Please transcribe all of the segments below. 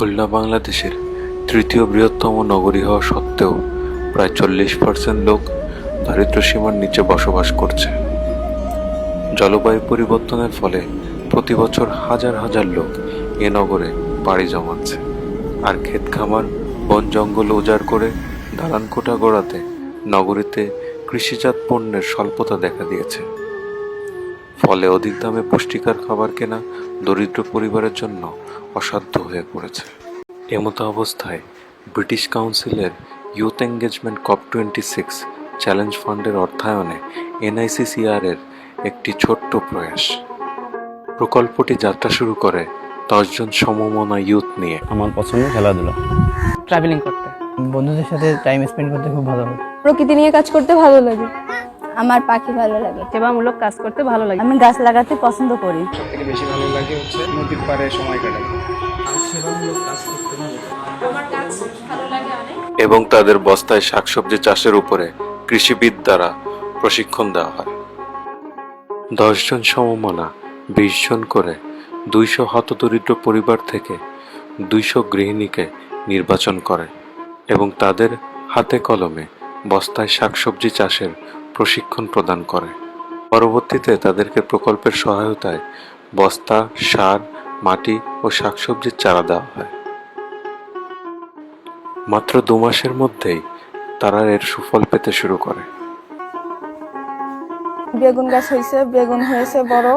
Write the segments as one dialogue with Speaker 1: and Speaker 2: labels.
Speaker 1: খুলনা বাংলাদেশের তৃতীয় বৃহত্তম নগরী হওয়া সত্ত্বেও প্রায় চল্লিশ পার্সেন্ট লোক দারিদ্র সীমার নিচে বসবাস করছে। জলবায়ু পরিবর্তনের ফলে প্রতি বছর হাজার হাজার লোক এ নগরে পাড়ি জমাচ্ছে। আর ক্ষেত খামার, বন জঙ্গল উজাড় করে দালান কোঠা গড়াতে নগরীতে কৃষিজাত পণ্যের স্বল্পতা দেখা দিয়েছে। ফলে অধিক দামে পুষ্টিকর খাবার কেনা দরিদ্র পরিবারের জন্য অসাধ্য হয়ে পড়েছে। এমতো অবস্থায় ব্রিটিশ কাউন্সিলের youth engagement COP twenty six challenge ফান্ডের অর্থায়নে এনআইসিসিআর এর একটি ছোট্ট প্রয়াস। প্রকল্পটি যাত্রা শুরু করে দশজন সমমনা ইউথ নিয়ে।
Speaker 2: আমার পছন্দ খেলাধুলা।
Speaker 3: ট্রাভেলিং করতে।
Speaker 4: বন্ধুদের সাথে টাইম স্পেন্ড করতে খুব ভালো লাগে।
Speaker 5: প্রকৃতি নিয়ে কাজ করতে ভালো লাগে। আমার পাখি ভালো লাগে।
Speaker 3: সেবামূলক কাজ করতে ভালো লাগে।
Speaker 5: আমি গাছ লাগাতে পছন্দ করি।
Speaker 6: থেকে বেশি ভালো লাগে হচ্ছে নদীর পাড়ে সময় কাটাতে
Speaker 1: এবং তাদের বস্তায় শাকসবজি চাষের উপরে কৃষিবিদ দ্বারা প্রশিক্ষণ দেওয়া হয়। দশজন সমমনা বিশ জন করে দুইশো হতদরিদ্র পরিবার থেকে দুইশো গৃহিণীকে নির্বাচন করে এবং তাদের হাতে কলমে বস্তায় শাকসবজি চাষের প্রশিক্ষণ প্রদান করে। পরবর্তীতে তাদেরকে প্রকল্পের সহায়তায় বস্তা, সার, মাটি ও শাকসবজির চারা দেওয়া হয়। মাত্র দু মাসের মধ্যেই তারা এর সুফল পেতে শুরু করে।
Speaker 7: বেগুন গাছ হয়েছে, বেগুন হয়েছে বড়।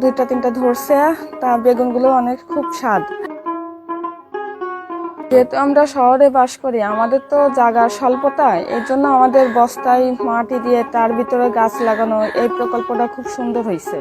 Speaker 7: দুইটা তিনটা ধরছে। তা বেগুনগুলো অনেক খুব স্বাদ। যেহেতু আমরা শহরে বাস করি, আমাদের তো জায়গার স্বল্পতা এই জন্য আমাদের বস্তায় মাটি দিয়ে তার ভিতরে গাছ লাগানো, এই প্রকল্পটা খুব সুন্দর হয়েছে।